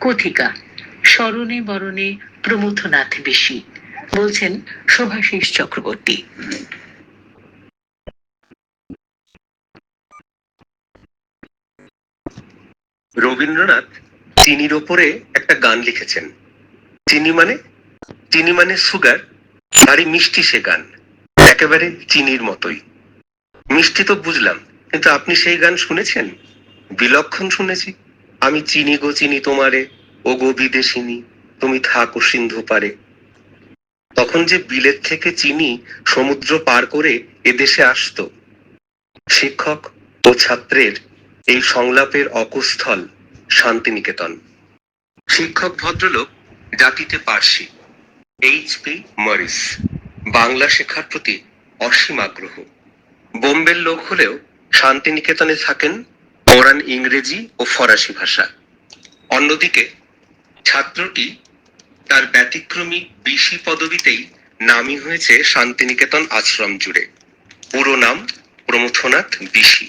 কথিকা, স্মরণে বরণে প্রমথনাথ বেশি, বলছেন শোভাশিস চক্রবর্তী। রবীন্দ্রনাথ চিনির ওপরে একটা গান লিখেছেন। চিনি মানে? চিনি মানে সুগার, ভারী মিষ্টি সে গান। একেবারে চিনির মতোই। মিষ্টি তো বুঝলাম, কিন্তু আপনি সেই গান শুনেছেন? বিলক্ষণ শুনেছি। আমি চিনি গো, চিনি তোমারে। ও গো বিদেশিনী, তুমি থাকো সিন্ধু পারে। তখন যে বিলেত থেকে চিনি সমুদ্র পার করে এদেশে আসতো, শিক্ষক ও ছাত্রের এই সংলাপের অকুস্থল শান্তিনিকেতন। শিক্ষক ভদ্রলোক, জাতিতে Parsi, H P Morris, Bangla শেখার প্রতি অসীম আগ্রহ। বোম্বের লোক হলেও শান্তিনিকেতনে থাকেন কোরআন ইংরেজি ও ফরাসি ভাষা। অন্যদিকে, ছাত্রটি তার ব্যতিক্রমী বিশি পদবিতেই নামই হয়েছে শান্তিনিকেতন আশ্রম জুড়ে। পুরো নাম প্রমথনাথ বিশি।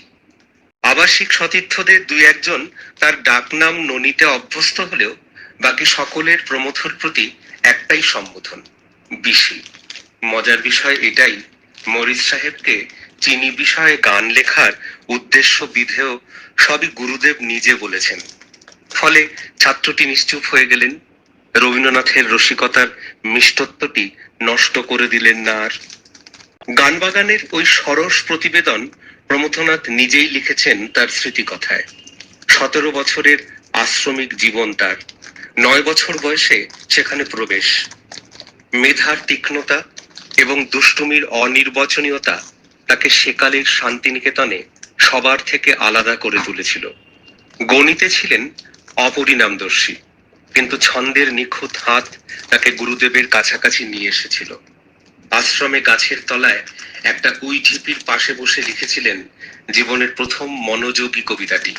আবাসিক সতীর্থদের দুই একজন তার ডাকনাম ননিতে অভ্যস্ত হলেও বাকি সকলের প্রমথর প্রতি একটাই সম্বোধন, বিশি। মজার বিষয় এটাই মরিস সাহেবকে চিনি বিষয়ে গান লেখার উদ্দেশ্য বিধেয় সবই গুরুদেব নিজে বলেছেন। ফলে ছাত্রটি নিশ্চুপ হয়ে গেলেন। রবীন্দ্রনাথের রসিকতার মিষ্টত্বটি নষ্ট করে দিলেন না আর। গানবাগানের ওই সরস প্রতিবেদন প্রমথনাথ নিজেই লিখেছেন তার স্মৃতিকথায়। সতেরো বছরের আশ্রমিক জীবন তার। নয় বছর বয়সে সেখানে প্রবেশ। মেধার তীক্ষ্ণতা এবং দুষ্টুমির অনির্বচনীয়তা তাকে সেকালের শান্তিনিকেতনে সবার থেকে আলাদা করে তুলেছিল। গণিতে ছিলেন অপরিণামদর্শী, কিন্তু ছন্দের নিখুঁত হাত তাকে গুরুদেবের কাছাকাছি নিয়ে এসেছিল। আশ্রমে গাছের তলায় একটা উই ঢিপির পাশে বসে লিখেছিলেন জীবনের প্রথম মনোযোগী কবিতাটি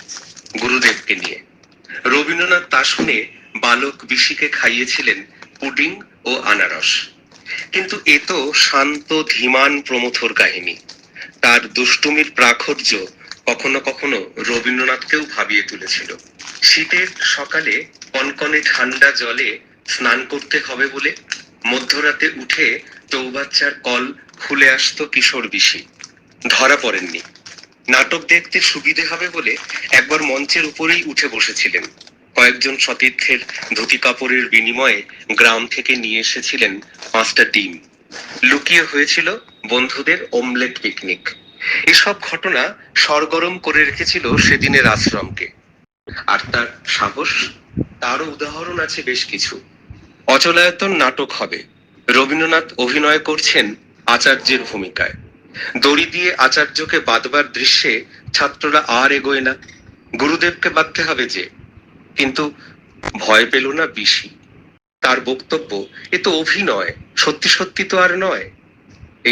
গুরুদেবকে নিয়ে। রবীন্দ্রনাথ তা শুনে বালক বিশিকে খাইয়েছিলেন পুডিং ও আনারস। কিন্তু এ তো শান্ত, ধীমান প্রমথর কাহিনী। তার দুষ্টুমির প্রাখর্য কখনো কখনো রবীন্দ্রনাথকেও ভাবিয়ে তুলেছিল। শীতের সকালে কনকনে ঠান্ডা জলে স্নান করতে হবে বলে মধ্যরাতে উঠে চৌবাচ্চার কল খুলে আসত কিশোর বিশি। ধরা পড়েননি। নাটক দেখতে সুবিধে হবে বলে একবার মঞ্চের উপরেই উঠে বসেছিলেন। কয়েকজন সতীর্থের ধুতি কাপড়ের বিনিময়ে গ্রাম থেকে নিয়ে এসেছিলেন পাঁচটা ডিম। লুকিয়ে হয়েছিল বন্ধুদের ওমলেট পিকনিক এসব ঘটনা সরগরম করে রেখেছিল সেদিনের আশ্রমকে। আর তার সাহস, তারও উদাহরণ আছে বেশ কিছু। অচলায়তন নাটক হবে। রবীন্দ্রনাথ অভিনয় করছেন আচার্যের ভূমিকায়। দড়ি দিয়ে আচার্যকে বাঁধবার দৃশ্যে ছাত্ররা আর এগোয় না। গুরুদেবকে বাঁধতে হবে যে। কিন্তু ভয় পেল না বিশি। তার বক্তব্য, এ তো অভিনয়। সত্যি সত্যি তো আর নয়।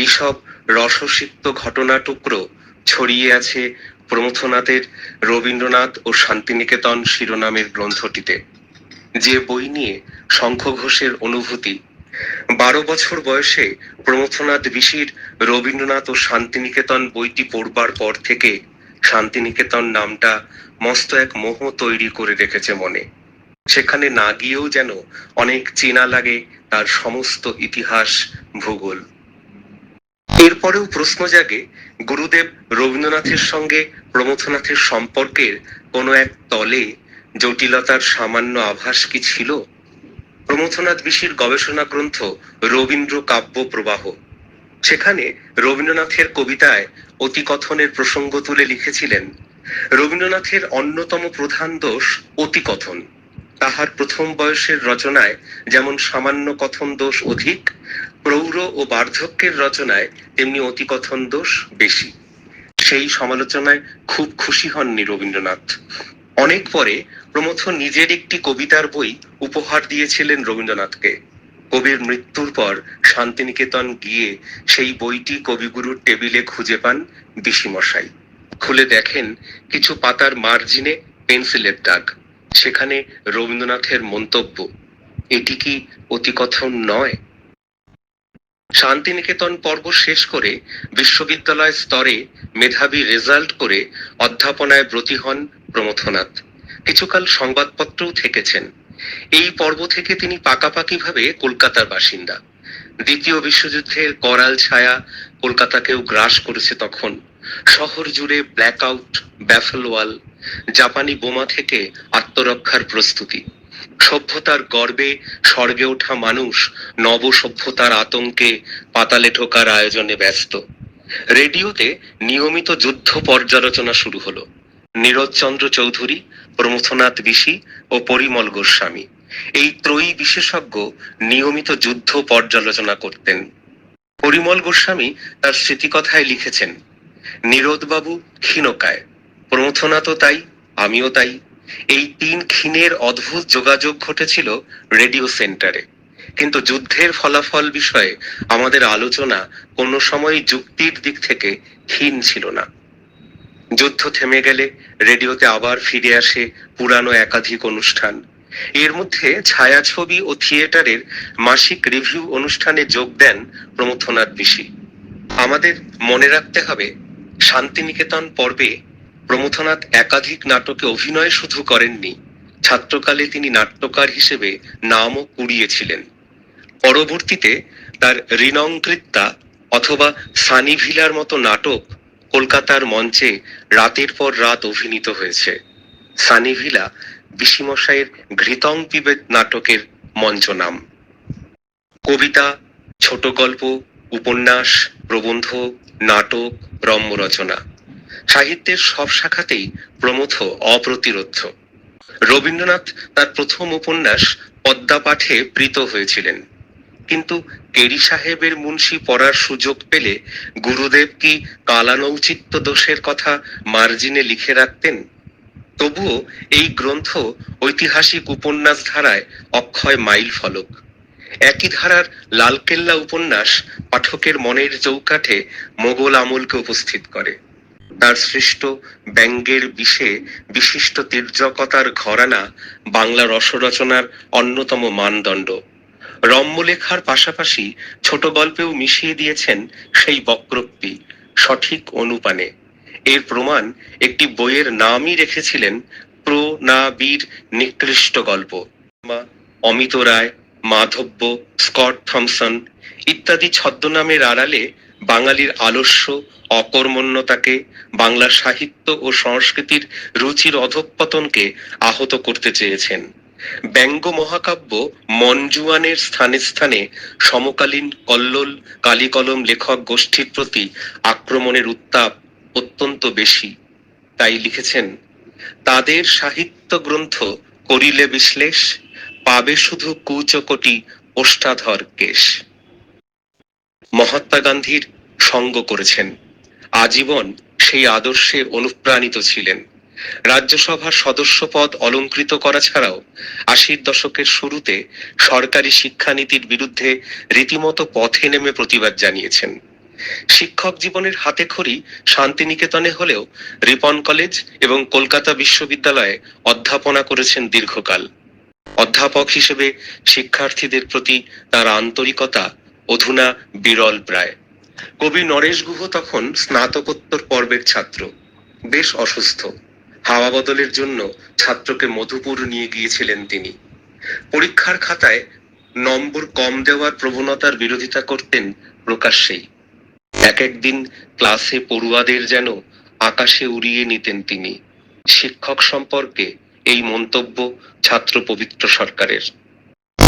এইসব রসসিক্ত ঘটনা টুকরো ছড়িয়ে আছে প্রমথনাথের রবীন্দ্রনাথ ও শান্তিনিকেতন শিরোনামের গ্রন্থটিতে। যে বই নিয়ে শঙ্খ ঘোষের অনুভূতি, বারো বছর বয়সে প্রমথনাথ বিশির রবীন্দ্রনাথ ও শান্তিনিকেতন বইটি পড়বার পর থেকে শান্তিনিকেতন নামটা মস্ত এক মোহ তৈরি করে রেখেছে মনে। সেখানে না গিয়েও যেন অনেক চেনা লাগে তার সমস্ত ইতিহাস, ভূগোল। এরপরেও প্রশ্ন জাগে, গুরুদেব রবীন্দ্রনাথের সঙ্গে প্রমথনাথের সম্পর্কের কোনো এক তলে জটিলতার সামান্য আভাস কি ছিল? প্রমথনাথ বিশির গবেষণা গ্রন্থ রবীন্দ্র কাব্য প্রবাহ। সেখানে রবীন্দ্রনাথের কবিতায় অতিকথনের প্রসঙ্গ তুলে লিখেছিলেন, রবীন্দ্রনাথের অন্যতম প্রধান দোষ অতিকথন। তাহার প্রথম বয়সের রচনায় যেমন সামান্য কথন দোষ অধিক, প্রৌঢ় ও বার্ধক্যের রচনায় তেমনি অতিকথন দোষ বেশি। সেই সমালোচনায় খুব খুশি হননি রবীন্দ্রনাথ। অনেক পরে প্রমথ নিজের একটি কবিতার বই উপহার দিয়েছিলেন রবীন্দ্রনাথকে। কবির মৃত্যুর পর শান্তিনিকেতন গিয়ে সেই বইটি কবিগুরুর টেবিলে খুঁজে পান বিশিমশাই। খুলে দেখেন কিছু পাতার মার্জিনে পেন্সিলের দাগ। সেখানে রবীন্দ্রনাথের মন্তব্য, এটি কি অতিকথন নয়? শান্তিনিকেতন পর্ব শেষ করে বিশ্ববিদ্যালয় স্তরে মেধাবী রেজাল্ট করে অধ্যাপনায় ব্রতী হন প্রমথনাথ। কিছুকাল সংবাদপত্রও থেকেছেন। এই পর্ব থেকে তিনি পাকাপাকিভাবে কলকাতার বাসিন্দা। দ্বিতীয় বিশ্বযুদ্ধের করাল ছায়া কলকাতাকেও গ্রাস করেছে তখন। শহর জুড়ে ব্ল্যাকআউট ব্যাফল ওয়াল জাপানি বোমা থেকে আত্মরক্ষার প্রস্তুতি। সভ্যতার গর্বে স্বর্গে ওঠা মানুষ নব সভ্যতার আতঙ্কে পাতালে ঢোকার আয়োজনে ব্যস্ত। রেডিওতে নিয়মিত যুদ্ধ পর্যালোচনা শুরু হলো। নীরজচন্দ্র চৌধুরী, প্রমথনাথ বিশি ও পরিমল গোস্বামী এই ত্রয়ী বিশেষজ্ঞ নিয়মিত যুদ্ধ পর্যালোচনা করতেন। পরিমল গোস্বামী তার স্মৃতিকথায় লিখেছেন নীরদবাবু ক্ষীণকায়। প্রমথনা তো তাই, আমিও তাই। এই তিন ক্ষীণের অদ্ভুত যোগাযোগ ঘটেছিল রেডিও সেন্টারে। কিন্তু যুদ্ধের ফলাফল বিষয়ে আমাদের আলোচনা কোনো সময় যুক্তির দিক থেকে ক্ষীণ ছিল না। যুদ্ধ থেমে গেলে রেডিওতে আবার ফিরে আসে পুরানো একাধিক অনুষ্ঠান। এর মধ্যে ছায়াছবি ও থিয়েটারের মাসিক রিভিউ অনুষ্ঠানে যোগ দেন প্রমথনাথ বিশি। আমাদের মনে রাখতে হবে শান্তিনিকেতন পর্বে প্রমথনাথ একাধিক নাটকে অভিনয় শুধু করেননি, ছাত্রকালে তিনি নাট্যকার হিসেবে নামও কুড়িয়েছিলেন। পরবর্তীতে তার ঋণংকৃত্যা অথবা সানিভিলার মতো নাটক কলকাতার মঞ্চে রাতের পর রাত অভিনীত হয়েছে। সানিভিলা বিশিমশাইয়ের ঘৃতং পিবেত নাটকের মঞ্চ নাম কবিতা ছোট গল্প উপন্যাস, প্রবন্ধ নাটক, রম্য রচনা। সাহিত্যের সব শাখাতেই প্রমথ অপ্রতিরোধ্য। রবীন্দ্রনাথ তার প্রথম উপন্যাস পদ্মা পাঠে প্রীত হয়েছিলেন। কিন্তু কেরি সাহেবের মুন্সি পড়ার সুযোগ পেলে গুরুদেব কি কালানৌচিত্য দোষের কথা মার্জিনে লিখে রাখতেন? তবুও এই গ্রন্থ ঐতিহাসিক উপন্যাস ধারায় অক্ষয় মাইল ফলক একই ধারার লালকেল্লা উপন্যাস পাঠকের মনের চৌকাঠে মোগল আমলকে উপস্থিত করে। তার সৃষ্ট ব্যঙ্গের বিষে বিশিষ্ট তির্যকতার ঘরানা বাংলা রসরচনার অন্যতম মানদণ্ড। রম্যলেখার পাশাপাশি ছোট গল্পেও মিশিয়ে দিয়েছেন সেই বক্রোক্তি সঠিক অনুপানে। এর প্রমাণ একটি বইয়ের নামই রেখেছিলেন প্রো না বীর নিকৃষ্ট গল্প। অমিত রায় মাধব্য, স্কট থমসন ইত্যাদি ছদ্মনামের আড়ালে বাঙালির আলস্য, অকর্মণ্যতাকে বাংলা সাহিত্য ও সংস্কৃতির রুচির অধঃপতনকে আহত করতে চেয়েছেন। ব্যঙ্গ মহাকাব্য মনজুয়ানের স্থানে স্থানে সমকালীন কল্লোল, কালিকলম লেখক গোষ্ঠীর প্রতি আক্রমণের উত্তাপ অত্যন্ত বেশি। তাই লিখেছেন, তাদের সাহিত্য গ্রন্থ করিলে বিশ্লেষ পাবে শুধু কুচকটি ওষ্ঠাধর কেশ। মহাত্মা গান্ধীর সঙ্গ করেছেন। আজীবন সেই আদর্শে অনুপ্রাণিত ছিলেন। রাজ্যসভার সদস্য পদ অলঙ্কৃত করা ছাড়াও আশির দশকের শুরুতে সরকারি শিক্ষানীতির বিরুদ্ধে রীতিমতো পথে নেমে প্রতিবাদ জানিয়েছেন। শিক্ষক জীবনের হাতে খড়ি শান্তিনিকেতনে হলেও রিপন কলেজ এবং কলকাতা বিশ্ববিদ্যালয়ে অধ্যাপনা করেছেন দীর্ঘকাল। অধ্যাপক হিসেবে শিক্ষার্থীদের প্রতি তার আন্তরিকতা অধুনা বিরল প্রায়। কবি নরেশ গুহ তখন স্নাতকোত্তর পর্বের ছাত্র, বেশ অসুস্থ। হাওয়া বদলের জন্য ছাত্রকে মধুপুর নিয়ে গিয়েছিলেন তিনি। পরীক্ষার খাতায় নম্বর কম দেওয়ার প্রবণতার বিরোধিতা করতেন প্রকাশ্যেই। এক একদিন ক্লাসে পড়ুয়াদের যেন আকাশে উড়িয়ে নিতেন তিনি। শিক্ষক সম্পর্কে এই মন্তব্য ছাত্র পবিত্র সরকারের।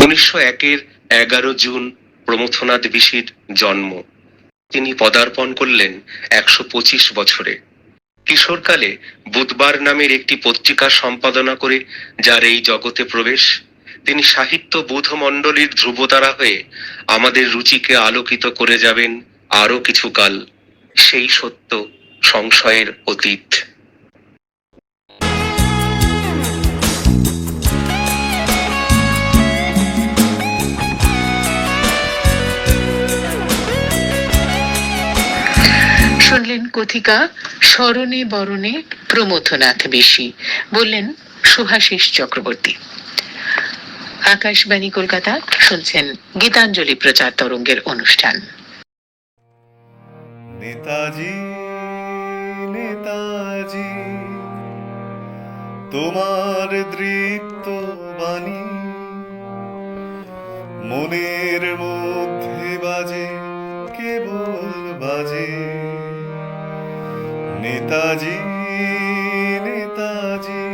উনিশশো একের এগারো জুন প্রমথনাথ বিশির জন্ম। তিনি পদার্পণ করলেন একশো পঁচিশ বছরে। কিশোরকালে বুধবার নামের একটি পত্রিকা সম্পাদনা করে যার এই জগতে প্রবেশ, তিনি সাহিত্য বোধমণ্ডলীর ধ্রুবতারা হয়ে আমাদের রুচিকে আলোকিত করে যাবেন আরও কিছুকাল। সেই সত্য সংশয়ের অতীত। শুনলেন কথিকা স্মরণে বরণে প্রমথনাথ বেশি। বললেন শুভাশিস চক্রবর্তী। আকাশবাণী কলকাতা শুনছেন গীতাঞ্জলি প্রচার তরঙ্গের অনুষ্ঠান। নেতাজি নেতাজি, তোমার দৃপ্ত বাণী, মনের মধ্যে নেতাজি নেতাজি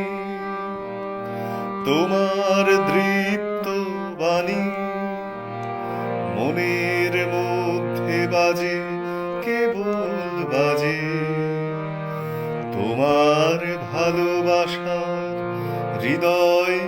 তোমার দৃপ্ত বাণী মনের মধ্যে বাজে কেবল বাজে। তোমার ভালোবাসা হৃদয়